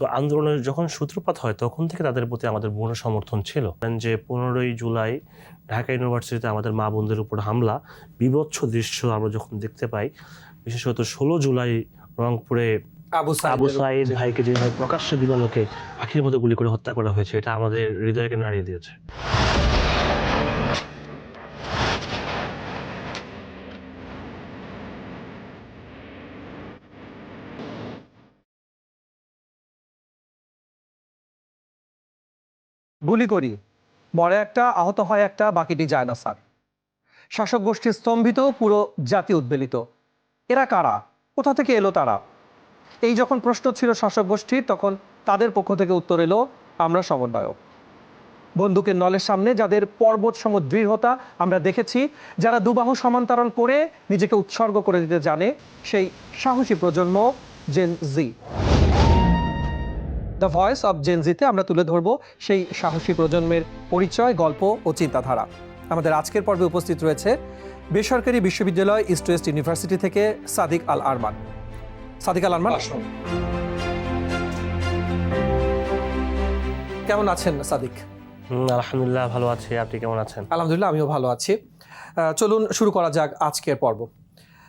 তো আন্দোলনের যখন সূত্রপাত হয় তখন থেকে তাদের প্রতি আমাদের পূর্ণ সমর্থন ছিল। যে পনেরোই জুলাই ঢাকা ইউনিভার্সিটিতে আমাদের মা বোনদের উপর হামলা বিভৎস দৃশ্য আমরা যখন দেখতে পাই বিশেষত ষোলো জুলাই রংপুরে আবু আবু সাইদ ভাইকে যেভাবে প্রকাশ্য দিবালোকে পাখির মতো গুলি করে হত্যা করা হয়েছে এটা আমাদের হৃদয়কে নাড়িয়ে দিয়েছে। গুলি করি। মরে একটা, আহত হয় একটা, বাকিটি যায় না, স্যার। শাসক গোষ্ঠী স্তম্ভিত, পুরো জাতি উদ্বেলিত। এরা কারা? কোথা থেকে এলো তারা? এই যখন প্রশ্ন ছিল শাসক গোষ্ঠীর, তখন তাদের পক্ষ থেকে উত্তর এলো, আমরা সমন্বয়ক। বন্দুকের নলের সামনে যাদের পর্বত সম দৃঢ়তা আমরা দেখেছি, যারা দুবাহু সমান্তরাল করে নিজেকে উৎসর্গ করে দিতে জানে, সেই সাহসী প্রজন্ম, Gen Z. The voice of জেনজিতে আমরা তুলে ধরব সেই সাহসী প্রজন্মের পরিচয় গল্প ও চিন্তাধারা। আমাদের আজকের পর্বে উপস্থিত রয়েছে বেসরকারি বিশ্ববিদ্যালয় ইস্ট ওয়েস্ট ইউনিভার্সিটি থেকে সাদিক আল আরমান। সাদিক আল আরমান। কেমন আছেন সাদিক? হুম, আলহামদুলিল্লাহ ভালো আছি। আপনি কেমন আছেন? আলহামদুলিল্লাহ আমিও ভালো আছি। চলুন শুরু করা যাক আজকের পর্ব।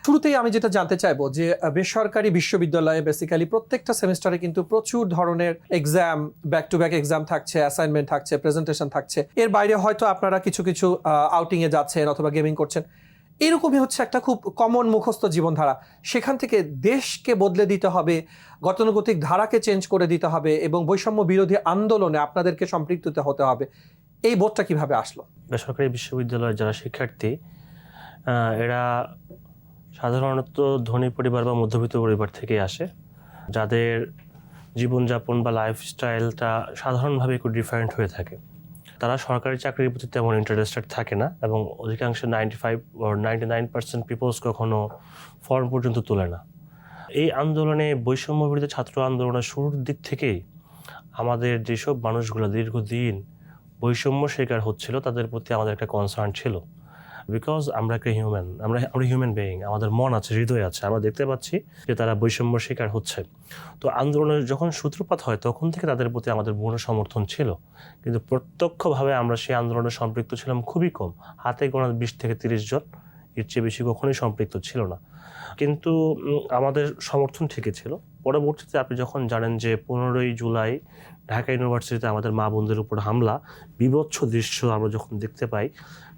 শুরুতেই আমি যেটা জানতে চাইব যে বেসরকারি বিশ্ববিদ্যালয়ে বেসিক্যালি প্রত্যেকটা সেমিস্টারে কিন্তু প্রচুর ধরনের exam back to back exam থাকছে অ্যাসাইনমেন্ট থাকছে প্রেজেন্টেশন থাকছে। এর বাইরে হয়তো আপনারা কিছু কিছু আউটিং এ যাচ্ছেন অথবা গেমিং করছেন। এরকমই হচ্ছে একটা খুব কমন মুখস্থ জীবনধারা। সেখান থেকে দেশকে বদলে দিতে হবে, গতানুগতিক ধারাকে চেঞ্জ করে দিতে হবে এবং বৈষম্য বিরোধী আন্দোলনে আপনাদেরকে সম্পৃক্ত হতে হবে। এই বোধটা কীভাবে আসলো? বেসরকারি বিশ্ববিদ্যালয়ের যারা শিক্ষার্থী এরা সাধারণত ধনী পরিবার বা মধ্যবিত্ত পরিবার থেকে আসে। যাদের জীবনযাপন বা লাইফস্টাইলটা সাধারণভাবে একটু ডিফারেন্ট হয়ে থাকে। তারা সরকারি চাকরির প্রতি তেমন ইন্টারেস্টেড থাকে না এবং অধিকাংশ ninety five ninety nine percent peoples কখনো ফর্ম পর্যন্ত তোলে না। এই আন্দোলনে বৈষম্য বিরোধী ছাত্র আন্দোলনের শুরুর দিক থেকেই আমাদের যেসব মানুষগুলো দীর্ঘদিন বৈষম্য শিকার হচ্ছিল, তাদের প্রতি আমাদের একটা কনসার্ন ছিল। বিকজ আমরা একটা হিউম্যান আমরা আমরা হিউম্যান বেইং আমাদের মন আছে, হৃদয় আছে, আমরা দেখতে পাচ্ছি যে তারা বৈষম্য শিকার হচ্ছে। তো আন্দোলনের যখন সূত্রপাত হয়, তখন থেকে তাদের প্রতি আমাদের পূর্ণ সমর্থন ছিল। কিন্তু প্রত্যক্ষভাবে আমরা সেই আন্দোলনে সম্পৃক্ত ছিলাম খুবই কম। হাতে গোনা বিশ থেকে তিরিশ জন, এর চেয়ে বেশি কখনোই সম্পৃক্ত ছিল না। কিন্তু আমাদের সমর্থন ঠিকই ছিল। পরবর্তীতে আপনি যখন জানেন যে পনেরোই জুলাই ঢাকা ইউনিভার্সিটিতে আমাদের মা বোনদের উপর হামলা, বিভৎস দৃশ্য আমরা যখন দেখতে পাই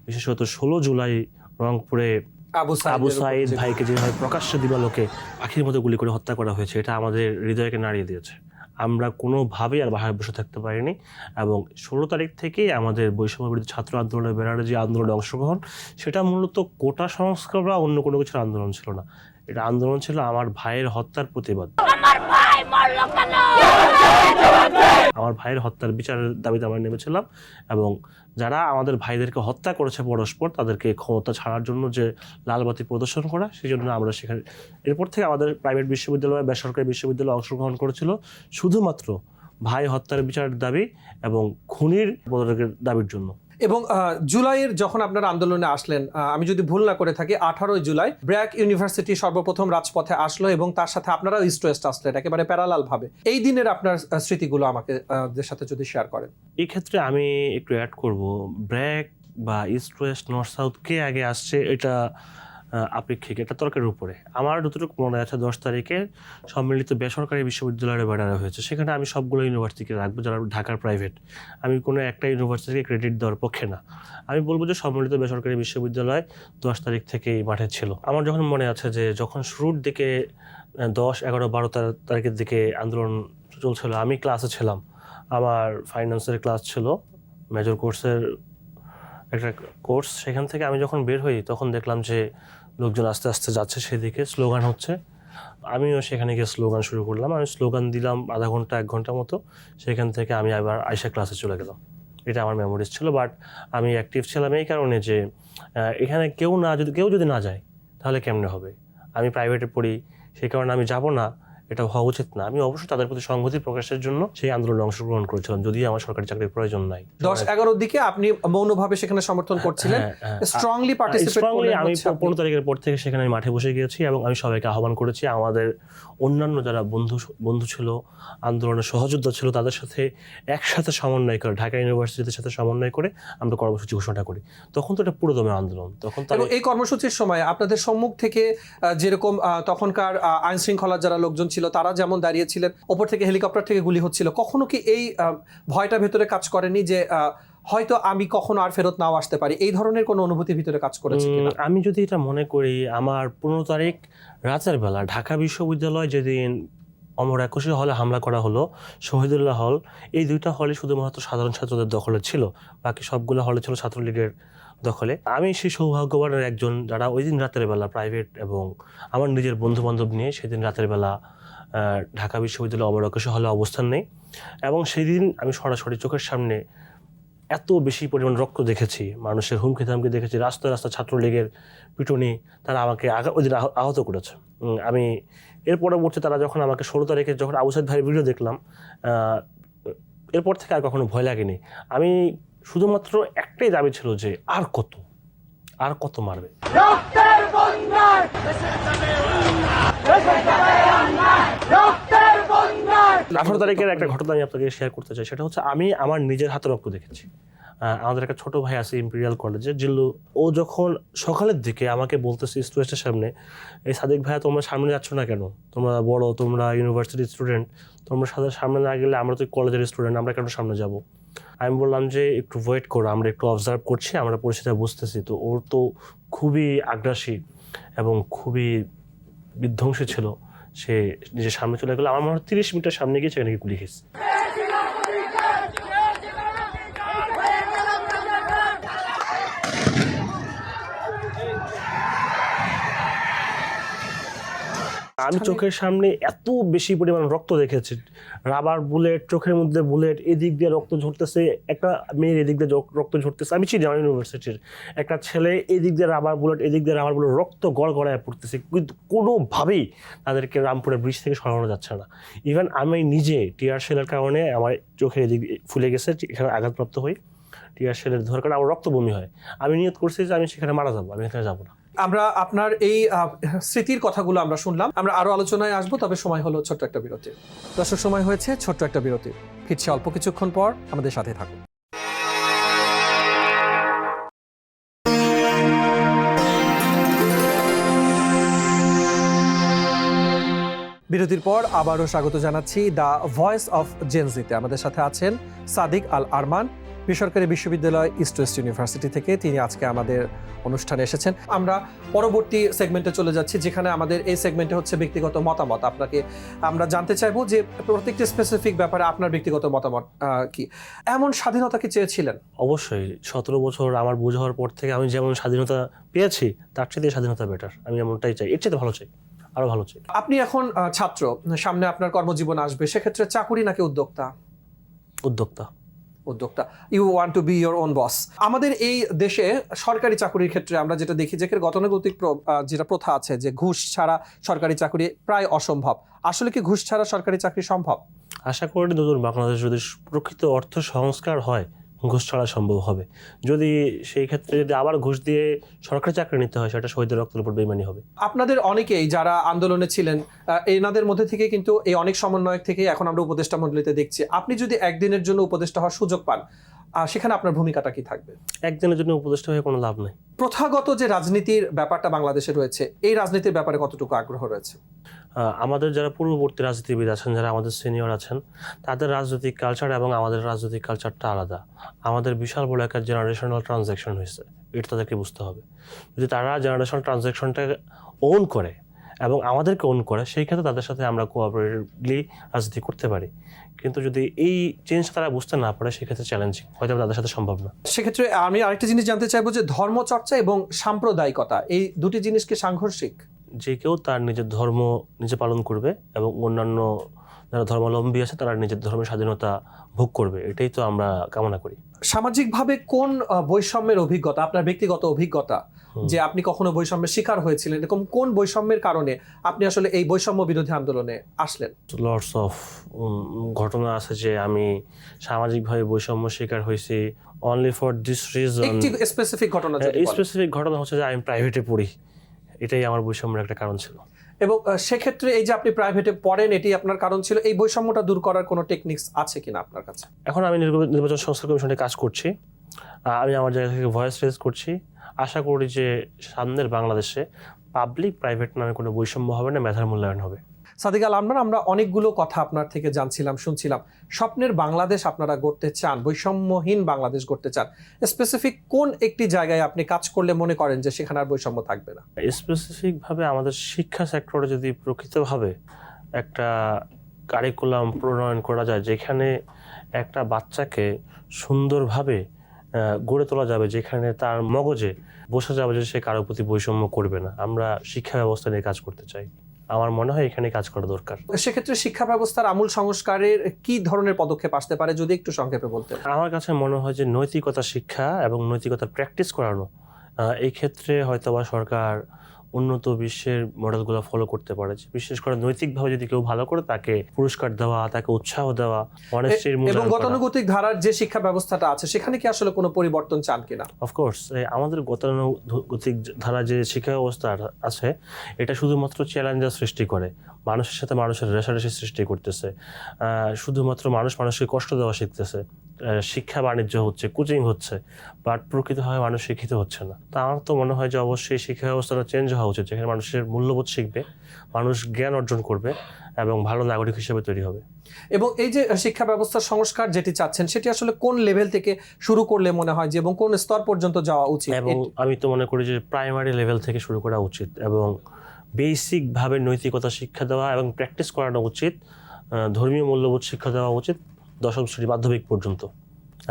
বিশেষত ষোলো জুলাই রংপুরে আবু আবু সাইদ ভাইকে যেভাবে প্রকাশ্য দিবালোকে পাখির মতো গুলি করে হত্যা করা হয়েছে এটা আমাদের হৃদয়কে নাড়িয়ে দিয়েছে। আমরা কোনোভাবেই আর বাহায় বসে থাকতে পারিনি এবং ষোলো তারিখ থেকেই আমাদের বৈষম্য বিরোধী ছাত্র আন্দোলনের ব্যানারে যে আন্দোলনে অংশগ্রহণ সেটা মূলত কোটা সংস্কার বা অন্য কোনো কিছুর আন্দোলন ছিল না। এটা আন্দোলন ছিল আমার ভাইয়ের হত্যার প্রতিবাদ। আমার ভাইয়ের হত্যার বিচারের দাবিতে আমরা নেমেছিলাম এবং যারা আমাদের ভাইদেরকে হত্যা করেছে পরস্পর, তাদেরকে ক্ষমতা ছাড়ার জন্য যে লালবাতি প্রদর্শন করা, সেই জন্য আমরা সেখানে এরপর থেকে আমাদের প্রাইভেট বিশ্ববিদ্যালয়, বেসরকারি বিশ্ববিদ্যালয় অংশগ্রহণ করেছিল। শুধুমাত্র ভাই হত্যার বিচারের দাবি এবং খুনির পদত্যাগের দাবির জন্য। এবং জুলাইয়ের যখন আপনারা আন্দোলনে আসলেন আমি যদি ভুল না করে থাকি, আঠারোই জুলাই ব্র্যাক ইউনিভার্সিটি সর্বপ্রথম রাজপথে আসলো এবং তার সাথে আপনারাও ইস্ট ওয়েস্ট আসলেন, একেবারে প্যারালাল ভাবে এই দিনের আপনার স্মৃতিগুলো আমাকে সাথে যদি শেয়ার করেন। এক্ষেত্রে ক্ষেত্রে আমি একটু অ্যাড করব, ব্র্যাক বা ইস্ট ওয়েস্ট, নর্থ সাউথ কে আগে আসছে, এটা আপেক্ষিক এটা তর্কের উপরে। আমার যতটুকু মনে আছে, দশ তারিখে সম্মিলিত বেসরকারি বিশ্ববিদ্যালয়ের ব্যানারে হয়েছে। সেখানে আমি সবগুলো ইউনিভার্সিটিকে রাখব, যারা ঢাকার প্রাইভেট আমি কোনো একটা ইউনিভার্সিটিকে ক্রেডিট দেওয়ার পক্ষে না। আমি বলব যে সম্মিলিত বেসরকারি বিশ্ববিদ্যালয় দশ তারিখ থেকেই মাঠে ছিল। আমার যখন মনে আছে যে যখন শুরুর দিকে দশ, এগারো, বারো তারিখের দিকে আন্দোলন চলছিল, আমি ক্লাসে ছিলাম। আমার ফাইন্যান্সের ক্লাস ছিল মেজর কোর্সের একটা কোর্স সেখান থেকে আমি যখন বের হই, তখন দেখলাম যে লোকজন আস্তে আস্তে যাচ্ছে সেদিকে, স্লোগান হচ্ছে। আমিও সেখানে গিয়ে স্লোগান শুরু করলাম। আমি স্লোগান দিলাম আধা ঘণ্টা, এক ঘণ্টা মতো। সেখান থেকে আমি আবার আয়সা ক্লাসে চলে গেলাম। এটা আমার মেমোরিজ ছিল বাট আমি অ্যাক্টিভ ছিলাম এই কারণে যে এখানে কেউ না যদি, কেউ যদি না যায়, তাহলে কেমনে হবে? আমি প্রাইভেটে পড়ি সেই কারণে আমি যাব না। এটা হওয়া উচিত না। আমি অবশ্যই তাদের প্রতি সংহতি প্রকাশের জন্য সেই আন্দোলনে অংশগ্রহণ করেছিলাম যদিও আমার সরকারি চাকরির প্রয়োজন নাই। দশ এগারোর দিকে আপনি মৌনভাবে সেখানে সমর্থন করছিলেন। হ্যাঁ, হ্যাঁ। স্ট্রংলি পার্টিসিপেট আমি পনেরো তারিখের পর থেকে সেখানে মাঠে বসে গিয়েছি এবং আমি সবাইকে আহ্বান করেছি। আমাদের অন্যান্য যারা বন্ধু বন্ধু ছিল আন্দোলনের সহযোদ্ধা ছিল তাদের সাথে একসাথে সমন্বয় করে ঢাকা ইউনিভার্সিটির সাথে সমন্বয় করে আমরা কর্মসূচি ঘোষণা করি। তখন তো এটা পুরোদমে আন্দোলন। তখন এই কর্মসূচির সময় আপনাদের সম্মুখ থেকে যেরকম তখনকার আইন শৃঙ্খলার যারা লোকজন ছিল তারা যেমন দাঁড়িয়েছিলেন ওপর থেকে হেলিকপ্টার থেকে গুলি হচ্ছিল। কখনো কি এই ভয়টা ভেতরে কাজ করেনি যে হয়তো আমি কখনো আর ফেরত নাও আসতে পারি? এই ধরনের কোনো অনুভূতির ভিতরে কাজ করেছে আমি যদি এটা মনে করি আমার পনেরো তারিখ রাতের বেলা ঢাকা বিশ্ববিদ্যালয় যেদিন অমর একুশে হলে হামলা করা হলো শহীদুল্লাহ হল এই দুইটা হলে শুধুমাত্র সাধারণ ছাত্রদের দখলে ছিল। বাকি সবগুলো হলে ছিল ছাত্রলীগের দখলে। আমি সেই সৌভাগ্যবানের একজন যারা ওই দিন রাতের বেলা প্রাইভেট এবং আমার নিজের বন্ধু বান্ধব নিয়ে সেদিন রাতের বেলা ঢাকা বিশ্ববিদ্যালয় অমর একুশে হলে অবস্থান নেই। এবং সেদিন আমি সরাসরি চোখের সামনে এত বেশি পরিমাণ রক্ত দেখেছি। মানুষের হুমকি থামকি দেখেছি। রাস্তায় রাস্তা ছাত্রলীগের পিটুনি তারা আমাকে ওই দিন আহ- আহত করেছে। আমি এর পরবর্তী তারা যখন আমাকে ষোলো তারিখে যখন আবু সাইদ ভাইয়ের ভিডিও দেখলাম এরপর থেকে আর কখনো ভয় লাগেনি। আমি শুধুমাত্র একটাই দাবি ছিল যে আর কত আর কত মারবে। আঠারো তারিখের একটা ঘটনা আমি আপনাকে শেয়ার করতে চাই। সেটা হচ্ছে আমি আমার নিজের হাতে রক্ত দেখেছি। আমাদের একটা ছোট ভাই আছে ইম্পেরিয়াল কলেজে জিল্লু। ও যখন সকালের দিকে আমাকে বলতেছে স্টুডেন্টের সামনে, এই সাদিক ভাইয়া, তোমরা সামনে যাচ্ছ না কেন? তোমরা বড়, তোমরা ইউনিভার্সিটির স্টুডেন্ট তোমরা সাথে সামনে না গেলে আমরা তো কলেজের স্টুডেন্ট আমরা কেন সামনে যাব? আমি বললাম যে, একটু ওয়েট করো, আমরা একটু অবজার্ভ করছি, আমরা পরিস্থিতি বুঝতেছি। তো ওর তো খুবই আগ্রাসী এবং খুবই বিধ্বংসী ছিল। সে নিজের সামনে চলে গেলো। আমার মনে হয় তিরিশ মিটার সামনে গিয়ে সেখানে গুলি খেয়েছে। আমি চোখের সামনে এত বেশি পরিমাণ রক্ত দেখেছি। রাবার বুলেট চোখের মধ্যে বুলেট এদিক দিয়ে রক্ত ঝরতেছে একটা মেয়ের এদিক দিয়ে রক্ত ঝরতেছে। আমি চিনি আমার ইউনিভার্সিটির। একটা ছেলে এদিক দিয়ে রাবার বুলেট এদিক দিয়ে রাবার বুলেট রক্ত গড় গড়ায় পড়তেছে। কিন্তু কোনোভাবেই তাদেরকে রামপুরের ব্রিজ থেকে সরানো যাচ্ছে না। ইভেন আমি নিজে টিয়ার সেলের কারণে আমার চোখের এদিক ফুলে গেছে এখানে আঘাতপ্রাপ্ত হই। টিয়ার সেলের ধর কারণে আমার রক্ত বমি হয়। আমি নিয়ত করছি যে আমি সেখানে মারা যাব আমি এখানে যাব না। আমরা আপনার এই স্মৃতির কথাগুলো আমরা শুনলাম। আমরা আরও আলোচনায় আসব, তবে সময় হলো ছোট্ট একটা বিরতি। দর্শক, সময় হয়েছে ছোট্ট একটা বিরতি। ফিরছে অল্প কিছুক্ষণ পর, আমাদের সাথে থাকুন। বিরতির পর আবারও স্বাগত জানাচ্ছি দ্য ভয়েস অফ জেনজিতে। আমাদের সাথে আছেন সাদিক আল আরমান বেসরকারি বিশ্ববিদ্যালয় ইস্ট ওয়েস্ট ইউনিভার্সিটি থেকে তিনি আজকে আমাদের অনুষ্ঠানে এসেছেন। আমরা পরবর্তী সেগমেন্টে চলে যাচ্ছি যেখানে আমাদের এই সেগমেন্টে হচ্ছে ব্যক্তিগত মতামত। আপনাকে আমরা জানতে চাইব যে প্রত্যেকটি স্পেসিফিক ব্যাপারে আপনার ব্যক্তিগত মতামত কি? এমন স্বাধীনতা কি চেয়েছিলেন? অবশ্যই সতেরো বছর আমার বুঝ হওয়ার পর থেকে আমি যেমন স্বাধীনতা পেয়েছি তার চেয়ে স্বাধীনতা বেটার আমি এমনটাই চাই। এর চেয়ে ভালো চাই আরও ভালো চাই। আপনি এখন ছাত্র সামনে আপনার কর্মজীবন আসবে সেক্ষেত্রে চাকুরি নাকি উদ্যোক্তা? উদ্যোক্তা। উদ্যোক্তা। You want to be your own boss আমাদের এই দেশে সরকারি চাকরির ক্ষেত্রে আমরা যেটা দেখি, যে গতানুগতিক যেটা প্রথা আছে, যে ঘুষ ছাড়া সরকারি চাকরি প্রায় অসম্ভব। আসলে কি ঘুষ ছাড়া সরকারি চাকরি সম্ভব? আশা করি নতুন বাংলাদেশ যদি প্রকৃত অর্থ সংস্কার হয় ঘুষ ছাড়া সম্ভব হবে। যদি সেই ক্ষেত্রে যদি আবার ঘুষ দিয়ে সরকারি চাকরি নিতে হয় সেটা শহীদের রক্তের উপর বেমানি হবে। আপনাদের অনেকেই যারা আন্দোলনে ছিলেন এনাদের মধ্যে থেকে কিন্তু এই অনেক সমন্বয়ক থেকে এখন আমরা উপদেষ্টা মন্ডলীতে দেখছি। আপনি যদি একদিনের জন্য উপদেষ্টা হওয়ার সুযোগ পান সেখানে আপনার ভূমিকাটা কি থাকবে? একদিনের জন্য উপদেষ্টা হয়ে কোনো লাভ নেই। প্রথাগত যে রাজনীতির ব্যাপারটা বাংলাদেশে রয়েছে এই রাজনীতির ব্যাপারে কতটুকু আগ্রহ রয়েছে? আমাদের যারা পূর্ববর্তী রাজনীতিবিদ আছেন, যারা আমাদের সিনিয়র আছেন, তাদের রাজনৈতিক কালচার এবং আমাদের রাজনৈতিক কালচারটা আলাদা। আমাদের বিশাল বড় একটা জেনারেশনাল ট্রানজ্যাকশন হয়েছে, এটা তাদেরকে বুঝতে হবে। যদি তারা জেনারেশনাল ট্রানজ্যাকশনটা ওন করে এবং আমাদেরকে ওন করে, সেই ক্ষেত্রে তাদের সাথে আমরা কোঅপারেটিভলি রাজনীতি করতে পারি। কিন্তু যদি এই চেঞ্জ তারা বুঝতে না পারে সেক্ষেত্রে চ্যালেঞ্জিং হয়তো তাদের সাথে সম্ভব না। সেক্ষেত্রে আমি আরেকটা জিনিস জানতে চাইব যে ধর্মচর্চা এবং সাম্প্রদায়িকতা, এই দুটি জিনিস কি সাংঘর্ষিক? যে কেউ তার নিজের ধর্ম নিজে পালন করবে এবং অন্যান্য যারা ধর্মাবলম্বী আছে তারা নিজের ধর্মের স্বাধীনতা ভোগ করবে এটাই তো আমরা কামনা করি। সামাজিকভাবে কোন বৈষম্যের অভিজ্ঞতা আপনার ব্যক্তিগত অভিজ্ঞতা যে আপনি কখনো বৈষম্যের শিকার হয়েছিলেন এরকম কোন বৈষম্যের কারণে আপনি আসলে এই বৈষম্য বিরোধী আন্দোলনে আসলেন? লর্ডস অফ ঘটনা আছে যে আমি সামাজিকভাবে বৈষম্য শিকার হয়েছি অনলি ফর দিস রিজন একটি স্পেসিফিক ঘটনা। স্পেসিফিক ঘটনা হচ্ছে যে আমি প্রাইভেটে পড়ি। এটাই আমার বৈষম্যের একটা কারণ ছিল। এবং সেক্ষেত্রে এই যে আপনি প্রাইভেটে পড়েন এটি আপনার কারণ ছিল এই বৈষম্যটা দূর করার কোনো টেকনিক্স আছে কিনা আপনার কাছে? এখন আমি নির্বা- নির্বাচন সংস্কার কমিশনে কাজ করছি। আমি আমার জায়গা থেকে ভয়েস রেজ করছি। আশা করি যে সামনের বাংলাদেশে পাবলিক প্রাইভেট নামে কোনো বৈষম্য হবে না মেধার মূল্যায়ন হবে। সাদিক আল আনবার আমরা অনেকগুলো কথা আপনার থেকে জানছিলাম, শুনছিলাম। স্বপ্নের বাংলাদেশ আপনারা গড়তে চান, বৈষম্যহীন বাংলাদেশ গড়তে চান। স্পেসিফিক কোন একটি জায়গায় আপনি কাজ করলে মনে করেন যে সেখানে আর বৈষম্য থাকবে না? স্পেসিফিকভাবে আমাদের শিক্ষা সেক্টরে যদি প্রকৃতভাবে একটা কারিকুলাম প্রণয়ন করা যায়, যেখানে একটা বাচ্চাকে সুন্দরভাবে গড়ে তোলা যাবে, যেখানে তার মগজে বোঝা যাবে যে সে কারোর প্রতি বৈষম্য করবে না, আমরা শিক্ষা ব্যবস্থা নিয়ে কাজ করতে চাই। আমার মনে হয় এখানে কাজ করা দরকার। সেক্ষেত্রে শিক্ষা ব্যবস্থার আমূল সংস্কারের কি ধরনের পদক্ষেপ আসতে পারে যদি একটু সংক্ষেপে বলতে আমার কাছে মনে হয় যে নৈতিকতা শিক্ষা এবং নৈতিকতা প্র্যাকটিস করানো এই ক্ষেত্রে হয়তোবা সরকার উন্নত বিশ্বের মডেলগুলো ফলো করতে পারে। বিশেষ করে নৈতিকভাবে যদি কেউ ভালো করে তাকে পুরস্কার দেওয়া তাকে উৎসাহ দেওয়া অনেস্টির এবং গতানুগতিক ধারার যে শিক্ষা ব্যবস্থাটা আছে সেখানে কি আসলে কোনো পরিবর্তন চান কিনা? অফকোর্স আমাদের গতানুগতিক ধারা যে শিক্ষা ব্যবস্থা আছে এটা শুধুমাত্র চ্যালেঞ্জার সৃষ্টি করে। মানুষের সাথে মানুষের রেশারেশি সৃষ্টি করতেছে। আহ, শুধুমাত্র মানুষ মানুষকে কষ্ট দেওয়া শিখতেছে। শিক্ষা বাণিজ্য হচ্ছে কোচিং হচ্ছে বাট প্রকৃতভাবে মানুষ শিক্ষিত হচ্ছে না। তা আমার তো মনে হয় যে অবশ্যই শিক্ষা ব্যবস্থাটা চেঞ্জ হওয়া উচিত যেখানে মানুষের মূল্যবোধ শিখবে মানুষ জ্ঞান অর্জন করবে এবং ভালো নাগরিক হিসেবে তৈরি হবে। এবং এই যে শিক্ষা ব্যবস্থার সংস্কার যেটি চাচ্ছেন সেটি আসলে কোন লেভেল থেকে শুরু করলে মনে হয় যে এবং কোন স্তর পর্যন্ত যাওয়া উচিত? এবং আমি তো মনে করি যে প্রাইমারি লেভেল থেকে শুরু করা উচিত এবং বেসিকভাবে নৈতিকতা শিক্ষা দেওয়া এবং প্র্যাকটিস করানো উচিত ধর্মীয় মূল্যবোধ শিক্ষা দেওয়া উচিত দশম শ্রেণি মাধ্যমিক পর্যন্ত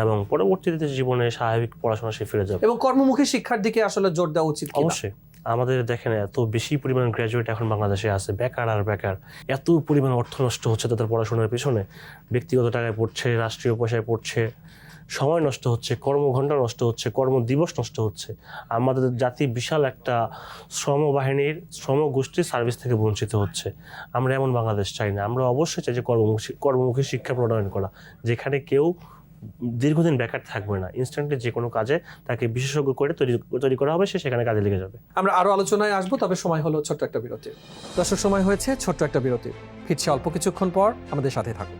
এবং পরবর্তীতে জীবনে স্বাভাবিক পড়াশোনা সে ফিরে যাবে। এবং কর্মমুখী শিক্ষার দিকে আসলে জোর দেওয়া উচিত অবশ্যই। আমাদের দেখেন এত বেশি পরিমাণ গ্র্যাজুয়েট এখন বাংলাদেশে আছে বেকার আর বেকার। এত পরিমাণ অর্থ নষ্ট হচ্ছে তাদের পড়াশোনার পিছনে। ব্যক্তিগত টাকায় পড়ছে রাষ্ট্রীয় পয়সায় পড়ছে সময় নষ্ট হচ্ছে, কর্মঘণ্টা নষ্ট হচ্ছে, কর্মদিবস নষ্ট হচ্ছে। আমাদের জাতি বিশাল একটা শ্রম বাহিনীর শ্রম গোষ্ঠীর সার্ভিস থেকে বঞ্চিত হচ্ছে। আমরা এমন বাংলাদেশ চাই না। আমরা অবশ্যই চাই যে কর্মমুখী কর্মমুখী শিক্ষা প্রণয়ন করা, যেখানে কেউ দীর্ঘদিন বেকার থাকবে না। ইনস্ট্যান্টলি যে কোনো কাজে তাকে বিশেষজ্ঞ করে তৈরি তৈরি করা হবে, সে সেখানে কাজে লেগে যাবে। আমরা আরও আলোচনায় আসব, তবে সময় হলো ছোট্ট একটা বিরতি দর্শক, সময় হয়েছে ছোট্ট একটা বিরতি ফিরছে অল্প কিছুক্ষণ পর। আমাদের সাথে থাকুন।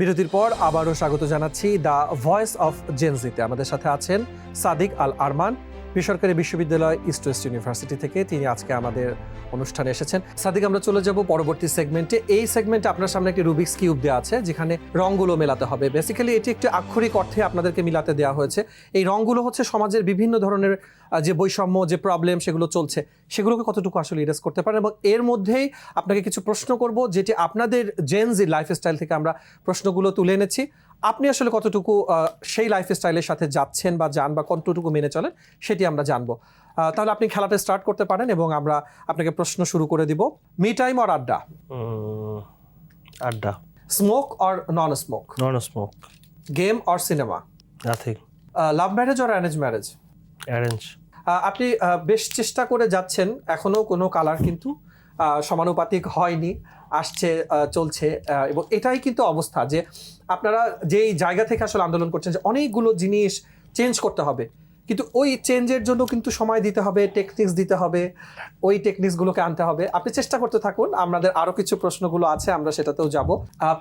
বিরতির পর আবারও স্বাগত জানাচ্ছি দ্য ভয়েস অফ জেনজিতে। আমাদের সাথে আছেন সাদিক আল আরমান বেসরকারি বিশ্ববিদ্যালয় ইস্ট ওয়েস্ট ইউনিভার্সিটি থেকে তিনি আজকে আমাদের অনুষ্ঠানে এসেছেন। সাদিক, আমরা চলে যাব পরবর্তী সেগমেন্টে এই সেগমেন্টে আপনার সামনে একটি রুবিক্স কিউব দেওয়া আছে, যেখানে রঙগুলো মেলাতে হবে। বেসিক্যালি এটি একটি আক্ষরিক অর্থে আপনাদেরকে মিলাতে দেওয়া হয়েছে। এই রঙগুলো হচ্ছে সমাজের বিভিন্ন ধরনের যে বৈষম্য, যে প্রবলেম সেগুলো চলছে, সেগুলোকে কতটুকু আসলে ইরেজ করতে পারেন এবং এর মধ্যেই আপনাকে কিছু প্রশ্ন করব, যেটি আপনাদের জেনজি লাইফস্টাইল থেকে আমরা প্রশ্নগুলো তুলে এনেছি। আপনি আসলে কতটুকু সেই লাইফস্টাইলের সাথে যাচ্ছেন বা যান বা কতটুকু মেনে চলেন সেটি আমরা জানব। তাহলে আপনি খেলাটা স্টার্ট করতে পারেন এবং আমরা আপনাকে প্রশ্ন শুরু করে দিব। Me time or adda? Adda. Smoke or non smoke non smoke game or cinema nothing love marriage or arrange marriage arrange আপনি বেশ চেষ্টা করে যাচ্ছেন এখনও কোনো কালার কিন্তু সমানুপাতিক হয়নি। আসছে চলছে এবং এটাই কিন্তু অবস্থা যে আপনারা যেই জায়গা থেকে আসলে আন্দোলন করছেন যে অনেকগুলো জিনিস চেঞ্জ করতে হবে। কিন্তু ওই চেঞ্জের জন্য কিন্তু সময় দিতে হবে টেকনিক্স দিতে হবে ওই টেকনিক্সগুলোকে আনতে হবে। আপনি চেষ্টা করতে থাকুন আমাদের আরও কিছু প্রশ্নগুলো আছে আমরা সেটাতেও যাব।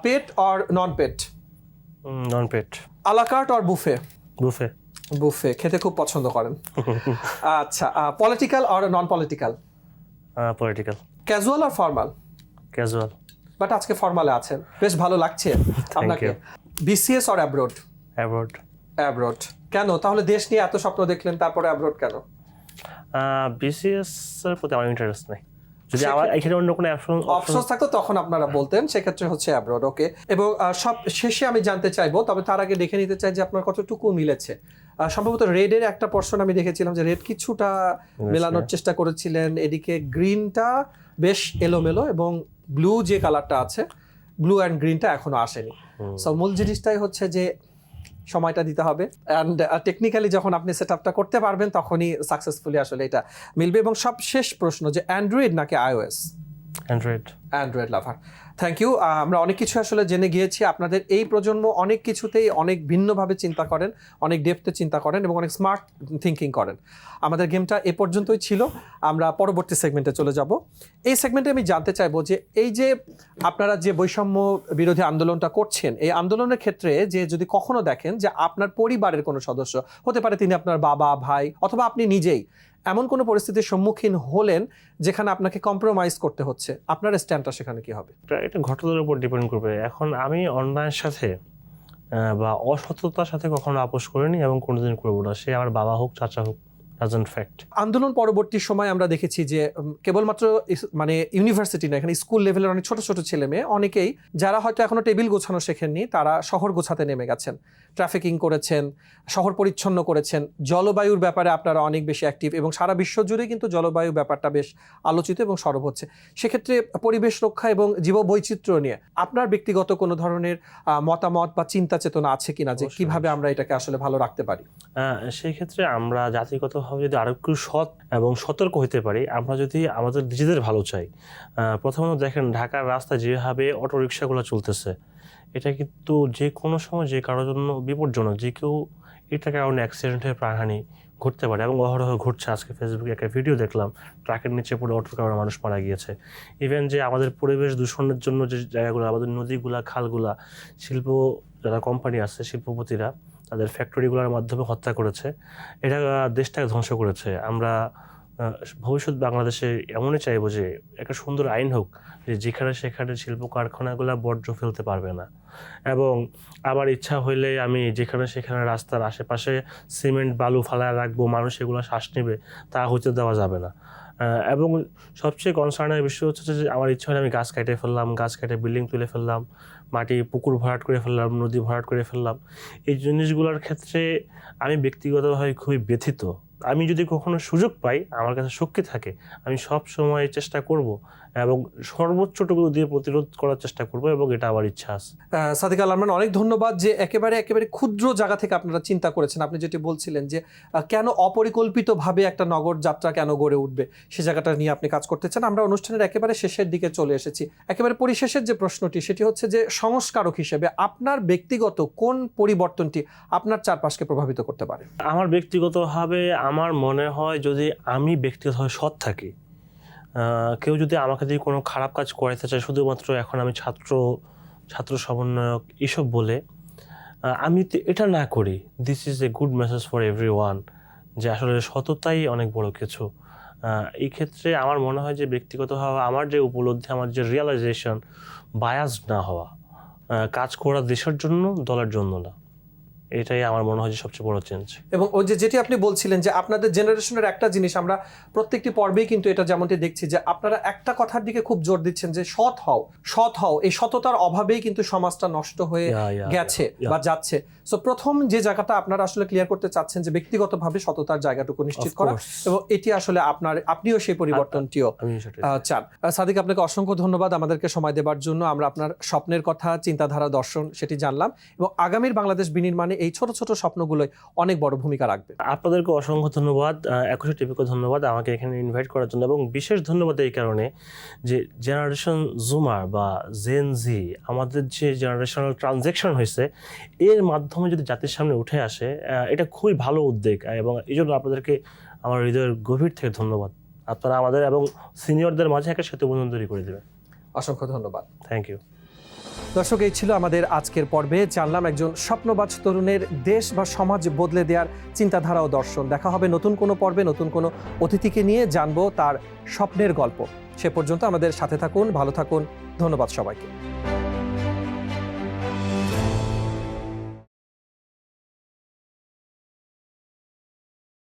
Pet or non pet non pet a la carte or buffet buffet buffet খেতে খুব পছন্দ করেন। আচ্ছা political or non political political casual R formal casual but আজকে ফর্মালে আছেন বেশ ভালো লাগছে আপনাকে. BCS or abroad abroad abroad কেন? তাহলে দেশ নিয়ে এত স্বপ্ন দেখলেন তারপরে অ্যাব্রোড কেন? বিসিএস এর প্রতি আমার ইন্টারেস্ট নেই। যদি আমার এখানে অন্য কোনো অপশন অপশন থাকতো তখন আপনারা বলতেন সেক্ষেত্রে হচ্ছে অ্যাব্রোড ওকে এবং সব শেষে আমি জানতে চাইব তবে তার আগে দেখে নিতে চাই যে আপনার কতটুকু মিলেছে। সম্ভবত রেডের একটা পর্শন আমি দেখেছিলাম যে রেড কিছুটা মেলানোর চেষ্টা করেছিলেন। এদিকে গ্রিনটা বেশ এলোমেলো এবং ব্লু যে কালারটা আছে ব্লু অ্যান্ড গ্রিনটা এখনও আসেনি। সো মূল জিনিসটাই হচ্ছে যে সময়টা দিতে হবে অ্যান্ড টেকনিক্যালি যখন আপনি সেট আপটা করতে পারবেন তখনই সাকসেসফুলি আসলে এটা মিলবে। এবং সব শেষ প্রশ্ন যে অ্যান্ড্রয়েড নাকি iOS android android lover thank you আমরা অনেক কিছু আসলে জেনে গিয়েছি। আপনাদের এই প্রজন্ম অনেক কিছুতেই অনেক ভিন্নভাবে চিন্তা করেন, অনেক ডেপথে চিন্তা করেন এবং অনেক স্মার্ট থিঙ্কিং করেন। আমাদের গেমটা এ পর্যন্তই ছিল। আমরা পরবর্তী সেগমেন্টে চলে যাব। এই সেগমেন্টে আমি জানতে চাইব যে এই যে আপনারা যে বৈষম্য বিরোধী আন্দোলনটা করছেন, এই আন্দোলনের ক্ষেত্রে যে যদি কখনো দেখেন যে আপনার পরিবারের কোনো সদস্য, হতে পারে তিনি আপনার বাবা, ভাই অথবা আপনি নিজেই এমন কোনো পরিস্থিতির সম্মুখীন হলেন যেখানে আপনাকে কম্প্রোমাইজ করতে হচ্ছে? আপনার স্ট্যান্ডটা সেখানে কি হবে? এটা ঘটনার উপর ডিপেন্ড করবে। এখন আমি অন্যায়ের সাথে বা অসততার সাথে কখনো আপোষ করিনি এবং কোনোদিন করব না। সে আমার বাবা হোক, চাচা হোক ডাজেন্ট ফ্যাক্ট আন্দোলন পরবর্তী সময় আমরা দেখেছি যে কেবলমাত্র মানে ইউনিভার্সিটি না এখানে স্কুল লেভেলের অনেক ছোট ছোট ছেলে মেয়ে অনেকেই যারা হয়তো এখনও টেবিল গোছানো শেখেননি তারা শহর গোছাতে নেমে গেছেন। ট্রাফিকিং করেছেন শহর পরিচ্ছন্ন করেছেন। জলবায়ুর ব্যাপারে আপনারা অনেক বেশি অ্যাক্টিভ এবং সারা বিশ্ব জুড়ে কিন্তু জলবায়ু ব্যাপারটা বেশ আলোচিত এবং সরব হচ্ছে। সেক্ষেত্রে পরিবেশ রক্ষা এবং জীববৈচিত্র্য নিয়ে আপনার ব্যক্তিগত কোনো ধরনের মতামত বা চিন্তা চেতনা আছে কিনা যে কীভাবে আমরা এটাকে আসলে ভালো রাখতে পারি? সেই ক্ষেত্রে আমরা জাতিগতভাবে যদি আরও একটু সৎ এবং সতর্ক হতে পারি, আমরা যদি আমাদের নিজেদের ভালো চাই প্রথমত দেখেন ঢাকার রাস্তায় যেভাবে অটো রিক্সাগুলো চলতেছে, এটা কিন্তু যে কোনো সময় যে কারোর জন্য বিপজ্জনক, যে কেউ এটা কারণে অ্যাক্সিডেন্ট হয়ে প্রাণহানি ঘটতে পারে এবং অহরহ ঘটছে। আজকে ফেসবুকে একটা ভিডিও দেখলাম, ট্রাকের নিচে পড়ে অটোর কারণে মানুষ মারা গিয়েছে। ইভেন যে আমাদের পরিবেশ দূষণের জন্য যে জায়গাগুলো, আমাদের নদীগুলা, খালগুলা, শিল্প যারা কোম্পানি আছে, শিল্পপতিরা তাদের ফ্যাক্টরিগুলোর মাধ্যমে হত্যা করেছে। এটা দেশটাকে ধ্বংস করেছে। আমরা ভবিষ্যৎ বাংলাদেশে এমনই চাইব যে, একটা সুন্দর আইন হোক যে, যেখানে সেখানে শিল্প কারখানাগুলো বর্জ্য ফেলতে পারবে না। এবং আমার ইচ্ছা হইলে আমি যেখানে সেখানে রাস্তার আশেপাশে সিমেন্ট, বালু ফালায় রাখব, মানুষ এগুলো শ্বাস নেবে, তা হইতে দেওয়া যাবে না। এবং সবচেয়ে কনসার্নের বিষয় হচ্ছে যে আমার ইচ্ছা হলে আমি গাছ কেটে ফেললাম, গাছ কেটে বিল্ডিং তুলে ফেললাম, মাটি পুকুর ভরাট করে ফেললাম, নদী ভরাট করে ফেললাম। এই জিনিসগুলোর ক্ষেত্রে আমি ব্যক্তিগতভাবে খুবই ব্যথিত। আমি যদি কখনো সুযোগ পাই, আমার কাছে শক্তি থাকে, আমি সব সময় চেষ্টা করব এবং সর্বোচ্চটুকু দিয়ে প্রতিরোধ করার চেষ্টা করব এবং এটা আমার ইচ্ছা আছে। সাদিক আল আরমান অনেক ধন্যবাদ যে একেবারে একেবারে ক্ষুদ্র জায়গা থেকে আপনারা চিন্তা করেছেন। আপনি যেটি বলছিলেন যে কেন অপরিকল্পিতভাবে একটা নগর যাত্রা কেন গড়ে উঠবে? সে জায়গাটা নিয়ে আপনি কাজ করতে চান। আমরা অনুষ্ঠানের একেবারে শেষের দিকে চলে এসেছি। একেবারে পরিশেষের যে প্রশ্নটি সেটি হচ্ছে যে সংস্কারক হিসেবে আপনার ব্যক্তিগত কোন পরিবর্তনটি আপনার চারপাশকে প্রভাবিত করতে পারে? আমার ব্যক্তিগতভাবে আমার মনে হয় যদি আমি ব্যক্তিগতভাবে সৎ থাকি কেউ যদি আমাকে দিয়ে কোনো খারাপ কাজ করাতে চায়, শুধুমাত্র এখন আমি ছাত্র ছাত্র সমন্বয়ক এসব বলে আমি এটা না করি। This is a good message for everyone যে আসলে সততাই অনেক বড় কিছু। এই ক্ষেত্রে আমার মনে হয় যে ব্যক্তিগতভাবে আমার যে উপলব্ধি, আমার যে রিয়েলাইজেশন বায়াস না হওয়া কাজ করা দেশের জন্য, দলের জন্য না। এটাই আমার মনে হয় যে সবচেয়ে বড় চেঞ্জ এবং ওই যে যেটি আপনি বলছিলেন যে আপনাদের জেনারেশনের একটা জিনিস আমরা প্রত্যেকটি পর্বেই কিন্তু এটা যেমনটি দেখছি যে আপনারা একটা কথার দিকে খুব জোর দিচ্ছেন যে সৎ হও সৎ হও। এই সততার অভাবেই কিন্তু সমাজটা নষ্ট হয়ে গেছে বা যাচ্ছে। সো প্রথম যে জায়গাটা আপনারা আসলে ক্লিয়ার করতে চাচ্ছেন যে ব্যক্তিগতভাবে সততার জায়গাটুকু নিশ্চিত করা এবং এটি আসলে আপনার আপনিও সেই পরিবর্তনটিও চান। সাদিক আপনাকে অসংখ্য ধন্যবাদ আমাদেরকে সময় দেবার জন্য। আমরা আপনার স্বপ্নের কথা চিন্তাধারা দর্শন সেটি জানলাম এবং আগামীর বাংলাদেশ বিনির্মাণে এই ছোট ছোট স্বপ্নগুলোই অনেক বড় ভূমিকা রাখবে। আপনাদেরকে অসংখ্য ধন্যবাদ। একুশে টিভিকে ধন্যবাদ আমাকে এখানে ইনভাইট করার জন্য এবং বিশেষ ধন্যবাদ এই কারণে যে জেনারেশন জুমার বা জেন জি আমাদের যে জেনারেশনাল ট্রানজ্যাকশন হয়েছে এর মাধ্যমে যদি জাতির সামনে উঠে আসে এটা খুবই ভালো উদ্যোগ এবং এই জন্য আপনাদেরকে আমার হৃদয়ের গভীর থেকে ধন্যবাদ। আপনারা আমাদের এবং সিনিয়রদের মাঝে একটা সেতু বন্ধন তৈরি করে দেবেন। অসংখ্য ধন্যবাদ। থ্যাংক ইউ দর্শক, এই ছিল আমাদের আজকের পর্বে। জানলাম একজন স্বপ্নবাজ তরুণের দেশ বা সমাজ বদলে দেওয়ার চিন্তাধারা ও দর্শন। দেখা হবে নতুন কোনো পর্বে, নতুন কোনো অতিথিকে নিয়ে জানব তার স্বপ্নের গল্প। সে পর্যন্ত আমাদের সাথে থাকুন, ভালো থাকুন, ধন্যবাদ সবাইকে।